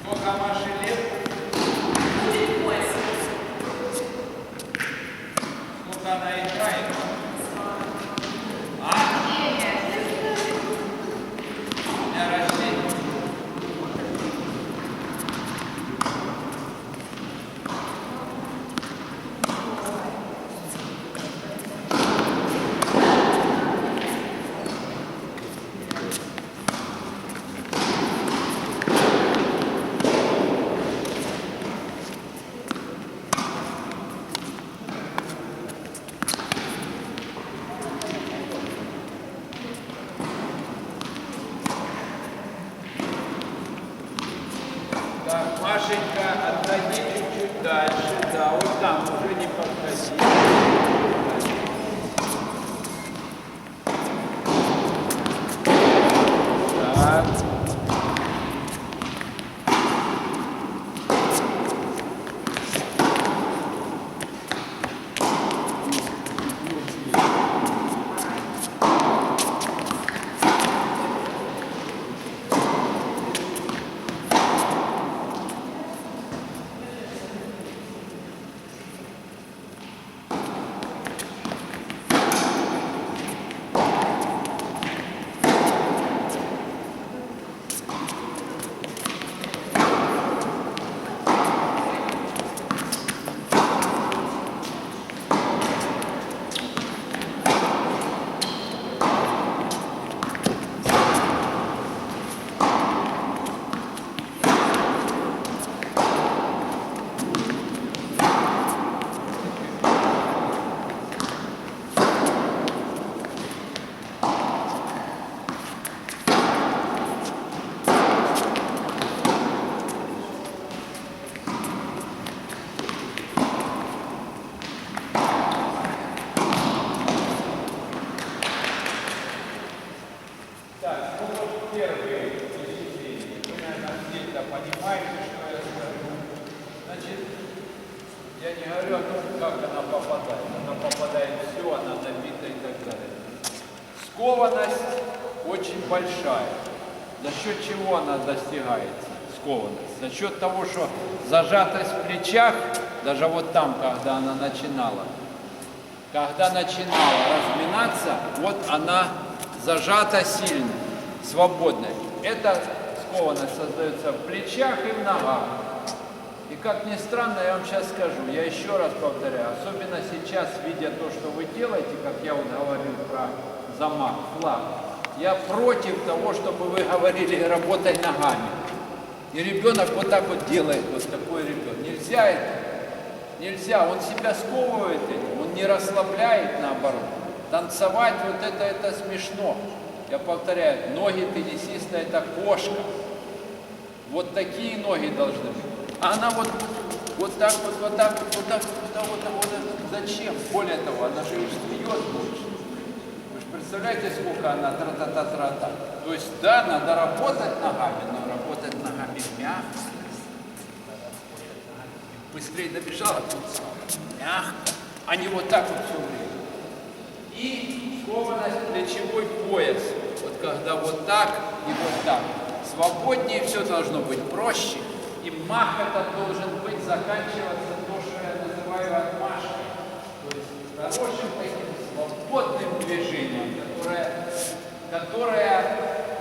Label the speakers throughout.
Speaker 1: Сколько Маше лет? Сколько она играет? А? Дня рождения. Так, Машенька, отходи чуть-чуть дальше. Да, вот там уже не подходи. Так. Так, ну вот первые впечатления. Вы, наверное, где-то понимаете, что я скажу. Значит, я не говорю о том, как она попадает. Она попадает все, она набита и так далее. Скованность очень большая. За счет чего она достигается, скованность? За счет того, что зажатость в плечах, даже вот там, когда она начинала, когда начинала разминаться, вот она зажата сильно, свободно. Эта скованность создается в плечах и в ногах. И как ни странно, я вам сейчас скажу, я еще раз повторяю, особенно сейчас, видя то, что вы делаете, как я вот говорил про замах, флаг, я против того, чтобы вы говорили «работай ногами». И ребенок вот так вот делает, вот такой ребенок. Нельзя это. Нельзя, он себя сковывает этим, он не расслабляет наоборот. Танцевать вот это, это смешно. Я повторяю, ноги теннисиста это кошка. Вот такие ноги должны быть. А она вот, вот так вот, вот так вот, вот так вот, вот так вот, вот, вот. Зачем? Более того, она же встает больше. Представляете, сколько она тра-та-та-тра-та. То есть, да, надо работать ногами, но работать ногами мягко. Быстрее добежала, тут мягко, а не вот так вот все время. И скованность плечевой пояс. Вот когда вот так и вот так. Свободнее все должно быть проще. И мах этот должен быть заканчиваться то, что я называю отмашкой. То есть хорошим таким свободным движением, которое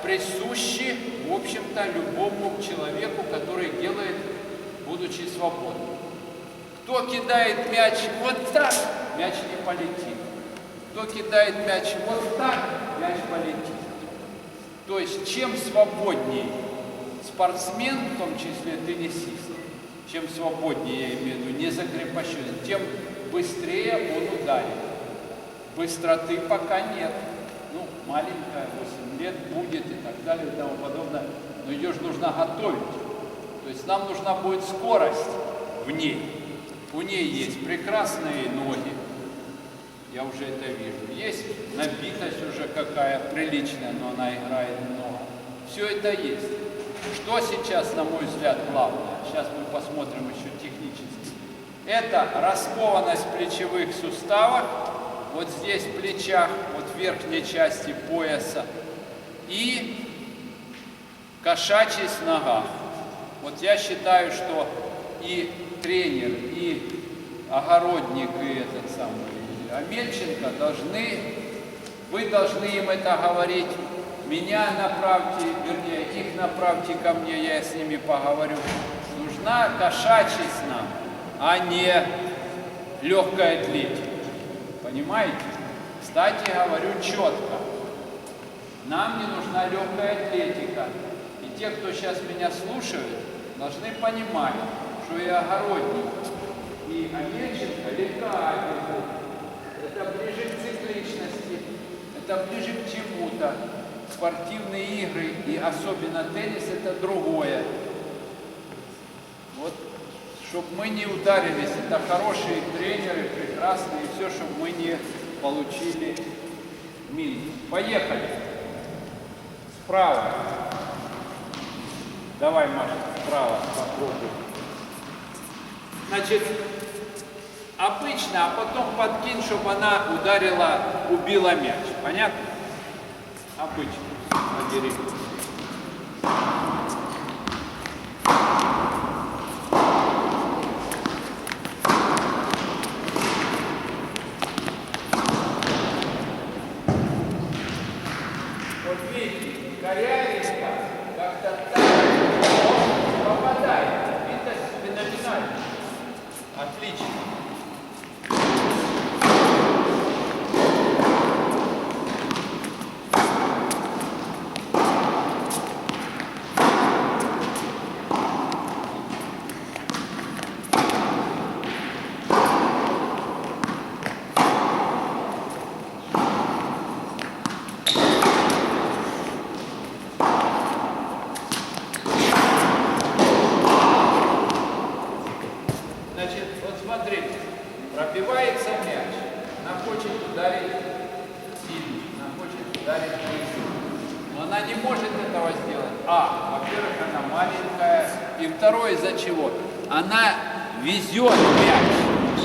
Speaker 1: присуще, в общем-то, любому человеку, который делает, будучи свободным. Кто кидает мяч вот так, мяч не полетит. Кто кидает мяч вот так, мяч полетит. То есть чем свободнее спортсмен, в том числе теннисист, чем свободнее, я имею в виду, не закрепощен, тем быстрее он ударит. Быстроты пока нет. Маленькая, 8 лет будет и так далее и тому подобное. Но ее же нужно готовить. То есть нам нужна будет скорость в ней. У ней есть прекрасные ноги, Я уже это вижу. Есть набитость уже какая приличная, но она играет много. Все это есть. Что сейчас, на мой взгляд, главное? Сейчас мы посмотрим еще технически. Это раскованность плечевых суставов, вот здесь в плечах, верхней части пояса, и кошачьись в ногах. Вот я считаю, что и тренер, и огородник, и этот самый Амельченко должны, вы должны им это говорить, меня направьте, вернее, их направьте ко мне, я с ними поговорю. Нужна кошачьись нам, а не легкая атлетика. Понимаете? Кстати, говорю четко. Нам не нужна легкая атлетика. И те, кто сейчас меня слушают, должны понимать, что и огородник, и Амельченко легкая атлетика. Это ближе к цикличности, это ближе к чему-то. Спортивные игры и особенно теннис это другое. Вот, чтобы мы не ударились, это хорошие тренеры, прекрасные, все, чтобы мы не получили минус. Поехали. Справа. Давай, Маша, справа попробуй. Значит, обычно, а потом подкинь, чтобы она ударила, убила мяч. Понятно? Обычно. Вот видите, корявенько, как-то так, но попадает. Это феноменально. Отлично. Значит, вот смотрите, пробивается мяч, она хочет ударить сильно, она хочет ударить быстро. Но она не может этого сделать. А, во-первых, она маленькая. И второе, из-за чего? Она везет мяч.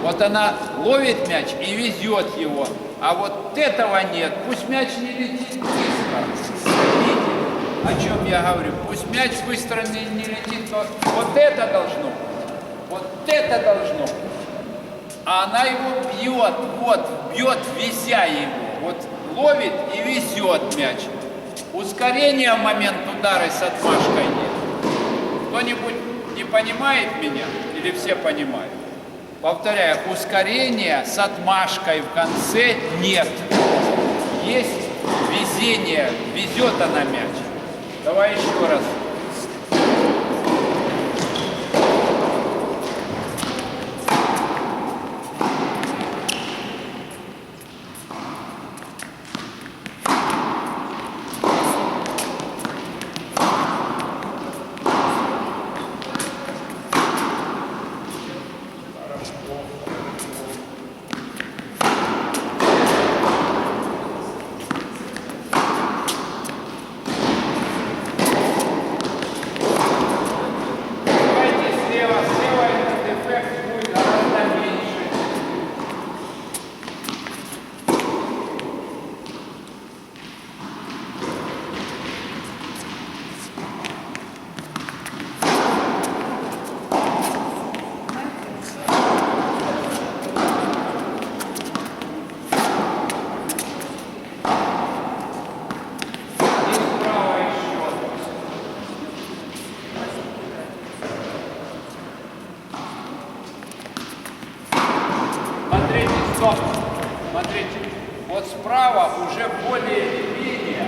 Speaker 1: Вот она ловит мяч и везет его. А вот этого нет. Пусть мяч не летит быстро. Видите, о чем я говорю? Пусть мяч быстро не, не летит, но вот это должно. Вот это должно. А она его бьет, вот, бьет, вися его. Вот ловит и везет мяч. Ускорения в момент удара с отмашкой нет. Кто-нибудь понимает меня? Или все понимают? Повторяю, ускорения с отмашкой в конце нет. Есть везение, везет она мяч. Давай еще раз. Давайте слева, слева этот эффект будет гораздо меньше. И справа еще. Смотрите, стоп. Смотрите. Вот справа уже более или менее,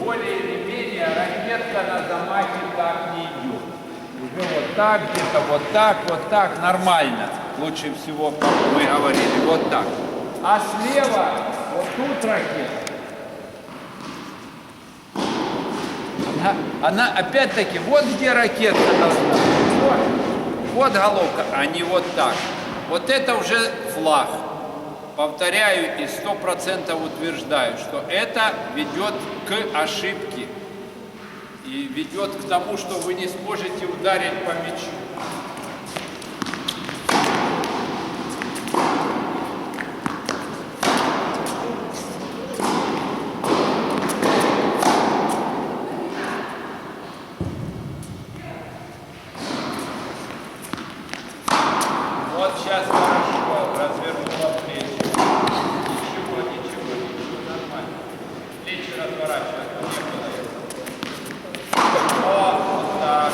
Speaker 1: более или менее ракетка на замахе так не идет. Уже вот так, где-то вот так, вот так, нормально. Лучше всего, мы говорили, вот так. А слева, вот тут ракета. Она, она опять-таки, вот где ракетка должна. Вот, вот головка, а не вот так. Вот это уже флаг. повторяю и сто процентов утверждаю, что это ведет к ошибке и ведет к тому, что вы не сможете ударить по мячу. Вот сейчас хорошо, развернула плечи. Ничего, ничего, ничего, нормально. Плечи разворачивать, ну, не было этого. О, вот так.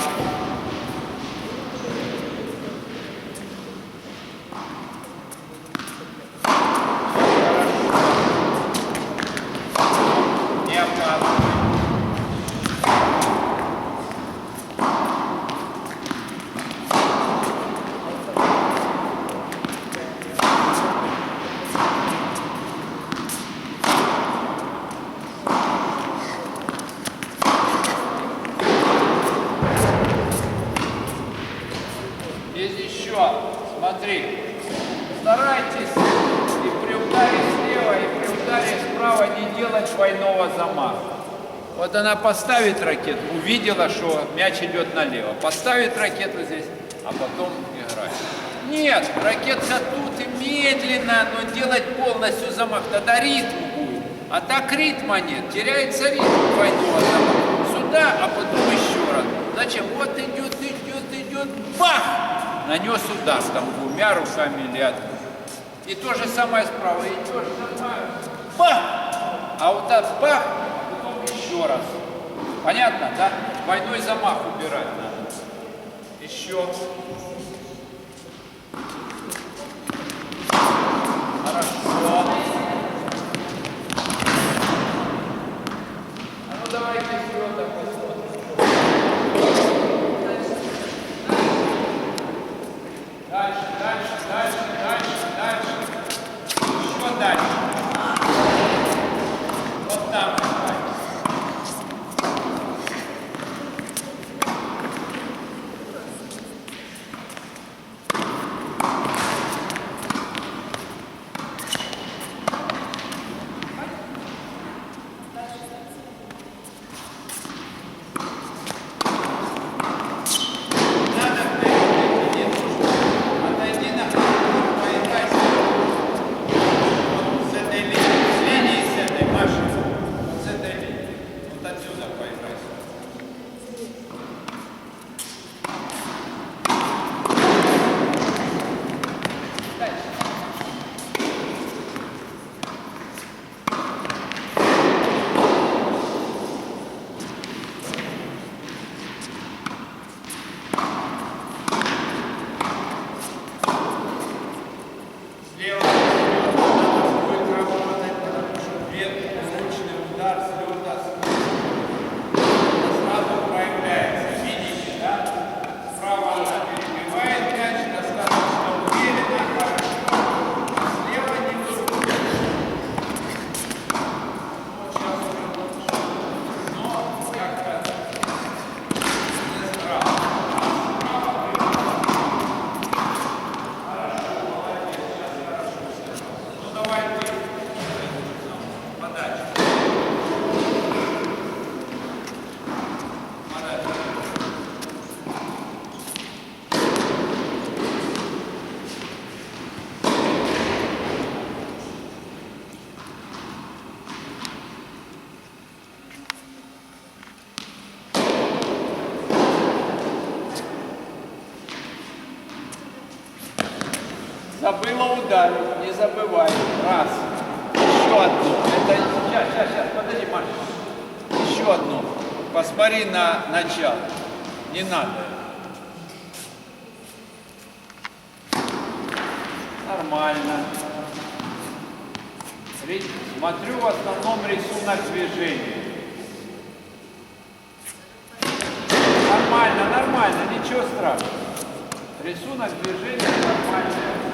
Speaker 1: Не опасно. Есть еще, смотри, старайтесь и при ударе слева, и при ударе справа не делать двойного замаха. Вот она поставит ракету, увидела, что мяч идет налево. Поставит ракету здесь, а потом играет. Нет, ракетка тут и медленно, но делать полностью замах. Тогда ритм будет. А так ритма нет, теряется ритм двойного замаха. Сюда, а потом еще раз. Зачем? Вот идет, идет, идет, бах! Нанес удар там двумя руками или. И то же самое справа. Идешь. Бах! А вот так бах, потом еще раз. Понятно, да? Двойной замах убирать надо. Еще. Хорошо. А ну давайте Забыла ударить, не забывай. Раз. Еще одну. Это сейчас, сейчас, сейчас, подожди, Маша. Еще одну. Посмотри на начало. Не надо. Нормально. Смотрю в основном рисунок движения. Нормально, нормально, ничего страшного. Рисунок движения нормальный.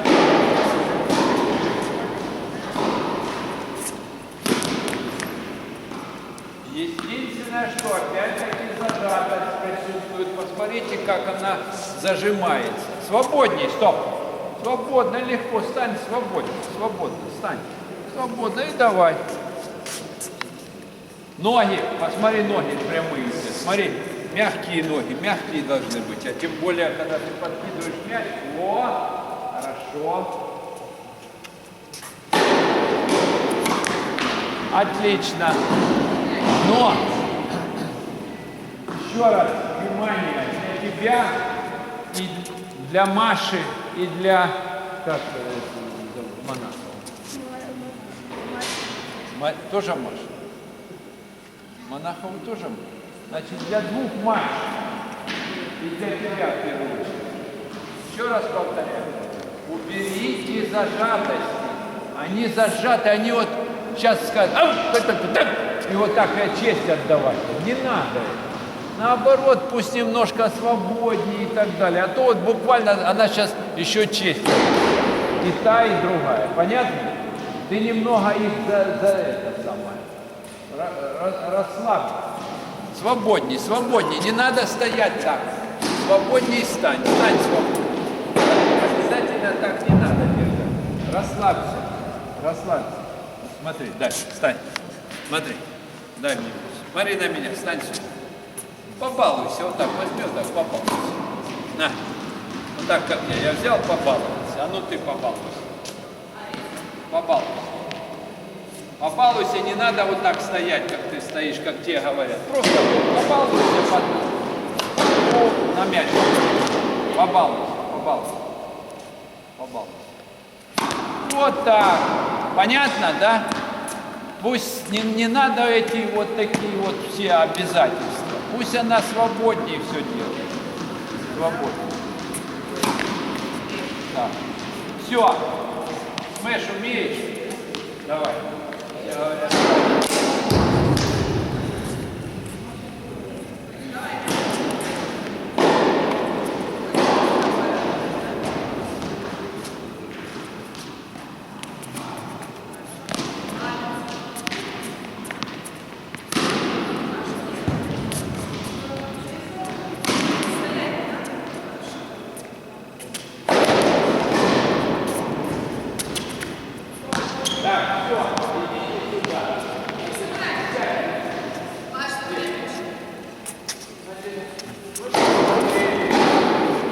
Speaker 1: Единственное, что опять-таки зажатость присутствует. Посмотрите, как она зажимается. Свободней, стоп. Свободно, легко. Стань свободно. Свободно. Стань. Свободно. И давай. Ноги. Посмотри, ноги прямые. все. Смотри. Мягкие ноги. Мягкие должны быть. А тем более, когда ты подкидываешь мяч. О, хорошо. Отлично. Но еще раз внимание для тебя и для Маши и для как Монахова. Тоже Маша. Монахова тоже Маша. Значит, для двух Маш и для тебя в первую очередь. Еще раз повторяю. Уберите зажатости. Они зажаты, они вот сейчас скажут, «Ау, так, так, так», и вот так я честь отдавать. Не надо. Наоборот, пусть немножко свободнее и так далее. А то вот буквально она сейчас еще честь. И та, и другая. Понятно? Ты немного их за, за это самое. ра- ра- расслабь. Свободней, свободней. Не надо стоять так. Свободней стань. Стань свободней. Обязательно так не надо держать. Расслабься. Расслабься. Смотри, дальше, встань. Смотри. Дай мне. Смотри на меня, встань сюда. Побалуйся, вот так возьми, вот так побалуйся. На. Вот так, как я. Я взял, побаловался. А ну ты побалуйся. Побалуйся. Побалуйся, не надо вот так стоять, как ты стоишь, как те говорят. Просто побалуйся под... На мяч. Побалуйся, побалуйся. Побалуйся. Вот так. Понятно, да? Пусть не, не надо эти вот такие вот все обязательства. Пусть она свободнее все делает. Свободнее. Так. Все. Смэш умеешь? Давай. Все говорят.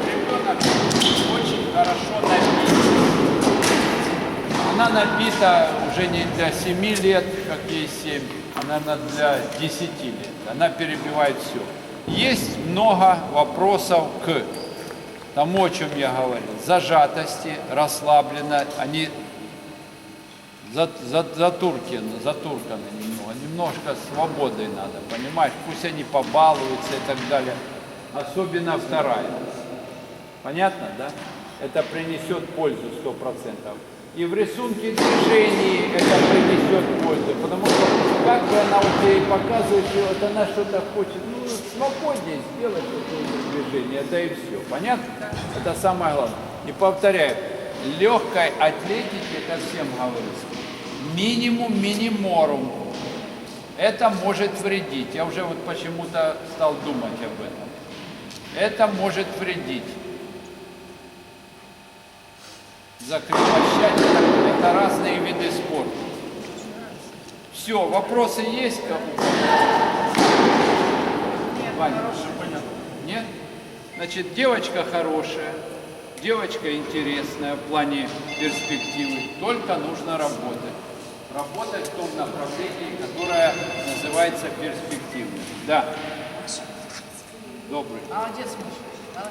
Speaker 1: Ребенок очень хорошо набит. Она набита уже не для 7 лет, как ей 7, а, наверное, для 10 лет. Она перебивает все. Есть много вопросов к тому, о чем я говорил. Зажатости, расслабленно, они за, за, затурканы, затурканы немного. Немножко свободой надо, понимаешь? Пусть они побалуются и так далее. Особенно вторая. Понятно, да? Это принесет пользу сто процентов. И в рисунке движений это принесет пользу. Потому что как бы она вот ей показывает, что вот она что-то хочет, ну, свободнее сделать это движение, это и все. Понятно? Это самое главное. И повторяю, легкой атлетике, это всем говорится, минимум миниморум. Это может вредить. Я уже вот почему-то стал думать об этом. Это может вредить. Закрепощать это, разные виды спорта. Все, вопросы есть кому? Ваня? Нет? Значит, девочка хорошая, девочка интересная в плане перспективы, только нужно работать. Работать в том направлении, которое называется перспективным. Да. Добрый.
Speaker 2: Молодец, Маша.